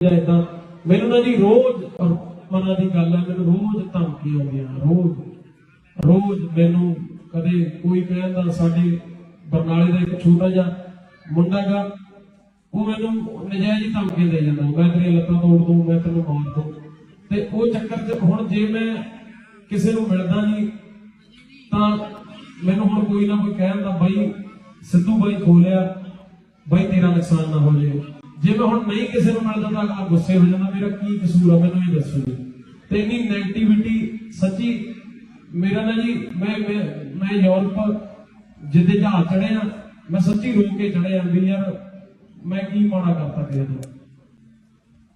ਜਾਂ ਇਦਾਂ ਮੈਨੂੰ ਨਾ ਜੀ ਰੋਜ਼ ਮਨਾਂ ਦੀ ਗੱਲ ਹੈ ਮੈਨੂੰ ਰੋਜ਼ ਧਮਕੀ ਆਉਂਦੀਆਂ, ਰੋਜ਼ ਰੋਜ਼ ਮੈਨੂੰ ਕਦੇ ਕੋਈ ਕਹਿੰਦਾ ਸਾਡੇ ਬਰਨਾਲੇ ਦਾ ਇੱਕ ਛੋਟਾ ਜਿਹਾ ਮੁੰਡਾ ਗਾ, ਉਹ ਮੈਨੂੰ ਨਜਾਇਜ਼ ਧਮਕੀ ਦੇ ਜਾਂਦਾ ਮੈਂ ਤੇਰੀਆਂ ਲੱਤਾਂ ਤੋੜ ਦੂੰ ਮੈਂ ਤੈਨੂੰ ਮਾਰ ਦੂੰ ਤੇ ਉਹ ਚੱਕਰ 'ਚ ਹੁਣ ਜੇ ਮੈਂ ਕਿਸੇ ਨੂੰ ਮਿਲਦਾ ਨਹੀਂ, ਤਾਂ ਮੈਨੂੰ ਹੁਣ ਕੋਈ ਨਾ ਕੋਈ ਕਹਿੰਦਾ ਬਾਈ, ਸਿੱਧੂ ਬਾਈ ਖੋਲਿਆ, ਬਾਈ ਤੇਰਾ ਨੁਕਸਾਨ ਨਾ ਹੋ ਜਾਏ। ਜੇ ਮੈਂ ਹੁਣ ਨਹੀਂ ਕਿਸੇ ਨੂੰ ਮਿਲਦਾ ਤਾਂ ਆ ਗੁੱਸੇ ਹੋ ਜਾਂਦਾ, ਮੇਰਾ ਕੀ ਕਸੂਰ ਆ, ਮੈਨੂੰ ਇਹ ਦੱਸੋ ਜੀ। ਤੇ ਇੰਨੀ ਨੈਗੇਟਿਵਿਟੀ ਸੱਚੀ ਮੇਰਾ ਨਾ ਜੀ, ਮੈਂ ਮੈਂ ਯੂਰਪ ਜਿੱਦੇ ਜਹਾਜ਼ ਚੜਿਆ ਮੈਂ ਸੱਚੀ ਰੋ ਕੇ ਚੜਿਆ ਵੀ ਯਾਰ ਮੈਂ ਕੀ ਮਾੜਾ ਕਰਤਾ ਕਿਸੇ ਦਾ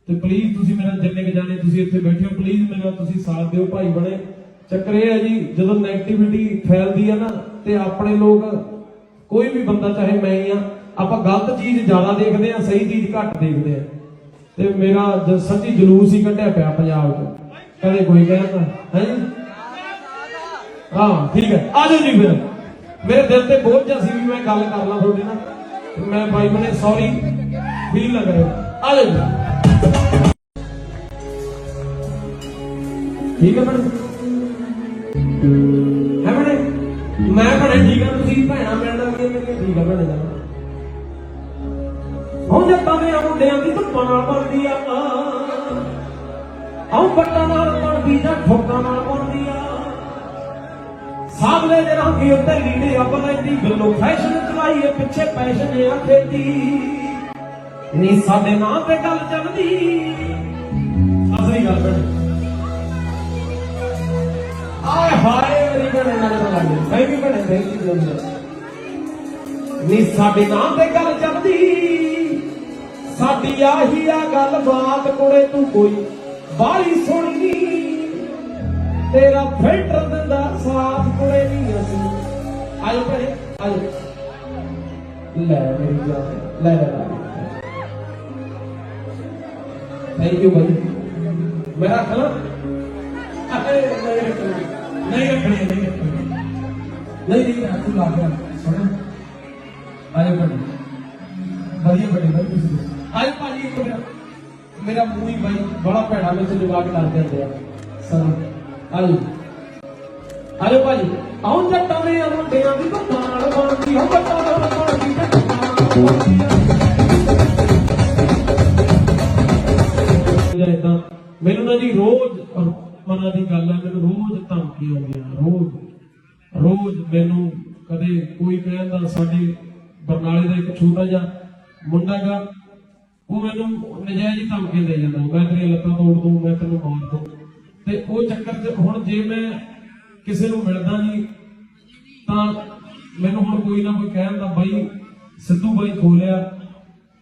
ਤੇ ਪਲੀਜ਼ ਤੁਸੀਂ ਮੇਰਾ ਜਿੰਨੇ ਕੁ ਜਾਣੇ ਤੁਸੀਂ ਇੱਥੇ ਬੈਠੇ ਹੋ ਪਲੀਜ਼ ਮੇਰਾ ਤੁਸੀਂ ਸਾਥ ਦਿਓ ਭਾਈ ਬਣੇ ਚੱਕਰ ਇਹ ਹੈ ਜੀ, ਜਦੋਂ ਨੈਗੇਟਿਵਿਟੀ ਫੈਲਦੀ ਆ ਨਾ, ਤੇ ਆਪਣੇ ਲੋਕ ਕੋਈ ਵੀ ਬੰਦਾ ਚਾਹੇ ਮੈਂ ਹੀ ਆ ਆਪਾਂ ਗਲਤ ਚੀਜ਼ ਜ਼ਿਆਦਾ ਦੇਖਦੇ ਆ ਸਹੀ ਚੀਜ਼ ਘੱਟ ਦੇਖਦੇ ਆ ਤੇ ਮੇਰਾ ਸੱਚੀ ਜਲੂਸ ਹੀ ਕੱਢਿਆ ਪਿਆ ਪੰਜਾਬ 'ਚ। ਕਦੇ ਕੋਈ ਕਹਿੰਦਾ ਹੈ ਹਾਂ, ਠੀਕ ਹੈ। ਆ ਜਾਓ ਜੀ ਫਿਰ। ਮੇਰੇ ਦਿਲ ਤੇ ਬੋਝ ਜਿਹਾ ਸੀ ਵੀ ਮੈਂ ਗੱਲ ਕਰ ਲਾਂ ਤੁਹਾਡੇ ਨਾਲ। ਮੈਂ ਭਾਈ ਬਣੇ ਸੌਰੀ ਫੀਲ ਨਾ ਕਰਿਓ। ਆ ਜਾਓ ਜੀ। ਠੀਕ ਹੈ ਮੈਡਮ ਹੈ ਮੈਡਮ ਮੈਂ ਬਣੇ, ਠੀਕ ਹਾਂ ਤੁਸੀਂ ਭੈਣਾ ਬਣਦੀ ਆ। ਆਉ ਬੱਟਾਂ ਨਾਲ ਬਣਦੀ ਜਾਂ ਠੋਕਾਂ ਨਾਲ ਬਣਦੀ ਆ। ਸਾਹਮਣੇ ਦੇ ਰੰਗੀ ਉੱਤੇ ਲੀੜੇ ਅੱਬ ਲੈਂਦੀ ਗੱਲੋਂ ਫੈਸ਼ਨ ਚਲਾਈਏ, ਪਿੱਛੇ ਪੈਸ਼ਨ ਆ ਖੇਤੀ ਨੀ ਸਾਡੇ ਨਾਂ ਤੇ ਗੱਲ ਚੱਲਦੀ। ਅਸਲੀ ਗੱਲ ਬਣੀ ਆਏ ਹਾਏ, ਮੇਰੀ ਭੈਣ ਨਾਲ ਤਾਂ ਲੱਗ ਮੈਂ ਵੀ ਭੈਣੇ ਬੇਇੱਜ਼ਤੀ ਕਰਦਾ ਨੀ ਸਾਡੇ ਨਾਂ ਤੇ ਗੱਲ ਚੱਲਦੀ। ਸਾਡੀ ਆਹੀ ਆ ਗੱਲ ਬਾਤ ਕੋੜੇ ਤੂੰ ਕੋਈ ਬਾਹਲੀ ਸੋਹਣੀ ਤੇਰਾ ਫਿਲਟਰ ਦਿੰਦਾ ਸਾਫ਼ ਕੁੜੇ ਨਹੀਂ ਅਸੀਂ। ਆਜੋ ਭੈਣੇ ਆਜੋ ਲੈ ਮੇਰੀ ਜਾਨ ਲੈ ਲੈ। ਥੈਂਕ ਯੂ ਬਾਈ। ਮੈਂ ਰੱਖ ਲਾਂ। ਅਰੇ ਨਹੀਂ ਰੱਖਣੀ ਨਹੀਂ ਰੱਖਣੀ, ਨਹੀਂ ਨਹੀਂ ਨਹੀਂ ਰੱਖ ਗਿਆ ਸੁਣ। ਆਜੋ ਭਾਜੀ ਵਧੀਆ ਬੜੇ ਬਾਈ ਤੁਸੀਂ। ਆਜੋ ਭਾਜੀ ਇੱਕ ਮੇਰਾ ਮੇਰਾ ਮੂੰਹ ਹੀ ਬਾਈ, ਬੜਾ ਭੈੜਾ ਵਿੱਚ ਜਵਾਬ ਕਰ ਦਿੰਦੇ ਆ। ਸਰ। ਆਜੋ ਆਜੋ ਭਾਜੀ। ਆਉਂ ਜੱਟਾਂ ਦੇ ਮੁੰਡਿਆਂ ਦੀ ਬੱਤਾਂ ਬਣਦੀ ਹੋ ਬੱਤਾਂ ਨਾਲ ਬਣਦੀ। ਜੱਟਾਂ ਮੈਨੂੰ ਨਾ ਜੀ ਰੋਜ਼ ਮਨਾਂ ਦੀ ਗੱਲ ਹੈ ਮੈਨੂੰ ਰੋਜ਼ ਧਮਕੀ ਆਉਂਦੀਆਂ, ਰੋਜ਼। ਰੋਜ਼ ਮੈਨੂੰ ਕਦੇ ਕੋਈ ਕਹਿੰਦਾ ਸਾਡੇ ਬਰਨਾਲੇ ਦਾ ਇੱਕ ਛੋਟਾ ਜਿਹਾ ਮੁੰਡਾ ਗਾ ਉਹ ਮੈਨੂੰ ਨਜਾਇਜ਼ ਹੀ ਧਮਕੀ ਦੇ ਜਾਂਦਾ ਮੈਂ ਤੇਰੀਆਂ ਲੱਤਾਂ ਤੋੜ ਦੂੰ ਮੈਂ ਤੈਨੂੰ ਮਾਰ ਦੂੰ। ਤੇ ਉਹ ਚੱਕਰ 'ਚ ਹੁਣ ਜੇ ਮੈਂ ਕਿਸੇ ਨੂੰ ਮਿਲਦਾ ਨਹੀਂ, ਤਾਂ ਮੈਨੂੰ ਹੁਣ ਕੋਈ ਨਾ ਕੋਈ ਕਹਿੰਦਾ ਬਾਈ, ਸਿੱਧੂ ਬਾਈ ਖੋਲਿਆ,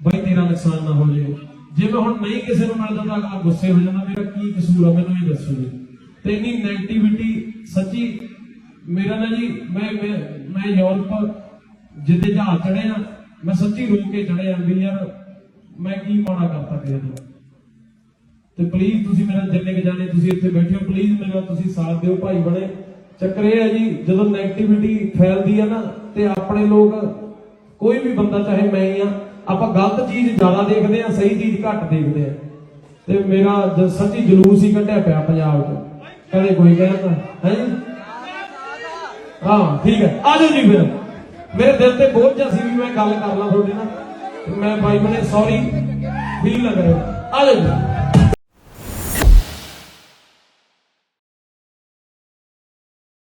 ਬਾਈ ਤੇਰਾ ਨੁਕਸਾਨ ਨਾ ਹੋ ਜਾਏ ਜੇ ਮੈਂ ਹੁਣ ਨਹੀਂ ਕਿਸੇ ਨੂੰ ਮਿਲਦਾ ਤਾਂ ਆ ਗੁੱਸੇ ਹੋ ਜਾਂਦਾ, ਮੇਰਾ ਕੀ ਕਸੂਰ ਆ? ਮੈਨੂੰ ਇਹ ਦੱਸੋ ਜੀ। ਤੇ ਇੰਨੀ ਨੈਗੇਟਿਵਿਟੀ ਸੱਚੀ ਮੇਰਾ ਨਾ ਜੀ, ਮੈਂ ਮੈਂ ਯੂਰਪ ਜਿੱਦੇ ਜਹਾਜ਼ ਚੜਿਆ ਮੈਂ ਸੱਚੀ ਰੋ ਕੇ ਚੜਿਆ ਵੀ ਯਾਰ ਮੈਂ ਕੀ ਮਾੜਾ ਕਰਤਾ ਕਿਸੇ ਨੂੰ ਤੇ ਪਲੀਜ਼ ਤੁਸੀਂ ਮੇਰਾ ਜਿੰਨੇ ਕੁ ਜਾਣੇ ਤੁਸੀਂ ਇੱਥੇ ਬੈਠੇ ਹੋ ਪਲੀਜ਼ ਮੇਰਾ ਤੁਸੀਂ ਸਾਥ ਦਿਓ, ਭਾਈ ਬਣੇ ਚੱਕਰ ਇਹ ਹੈ ਜੀ, ਜਦੋਂ ਨੈਗੇਟਿਵਿਟੀ ਫੈਲਦੀ ਆ ਨਾ, ਤੇ ਆਪਣੇ ਲੋਕ, ਕੋਈ ਵੀ ਬੰਦਾ ਚਾਹੇ ਮੈਂ ਆ, ਆਪਾਂ ਗਲਤ ਚੀਜ਼ ਜ਼ਿਆਦਾ ਦੇਖਦੇ ਆ, ਸਹੀ ਚੀਜ਼ ਘੱਟ ਦੇਖਦੇ ਆ। ਤੇ ਮੇਰਾ ਸੱਚੀ ਜਲੂਸ ਹੀ ਕੱਢਿਆ ਪਿਆ ਪੰਜਾਬ 'ਚ। ਕਦੇ ਕੋਈ ਕਹਿੰਦਾ ਹੈ ਜੀ? ਹਾਂ, ਠੀਕ ਹੈ। ਆ ਜਾਓ ਜੀ ਫਿਰ। ਮੇਰੇ ਦਿਲ ਤੇ ਬੋਝ ਜਿਹਾ ਸੀ ਵੀ ਮੈਂ ਗੱਲ ਕਰ ਲਾਂ ਤੁਹਾਡੇ ਨਾਲ। ਮੈਂ ਬਾਈ ਬਣੇ ਸੌਰੀ ਫੀਲ ਨਾ ਕਰਿਓ। ਆ ਜਾਓ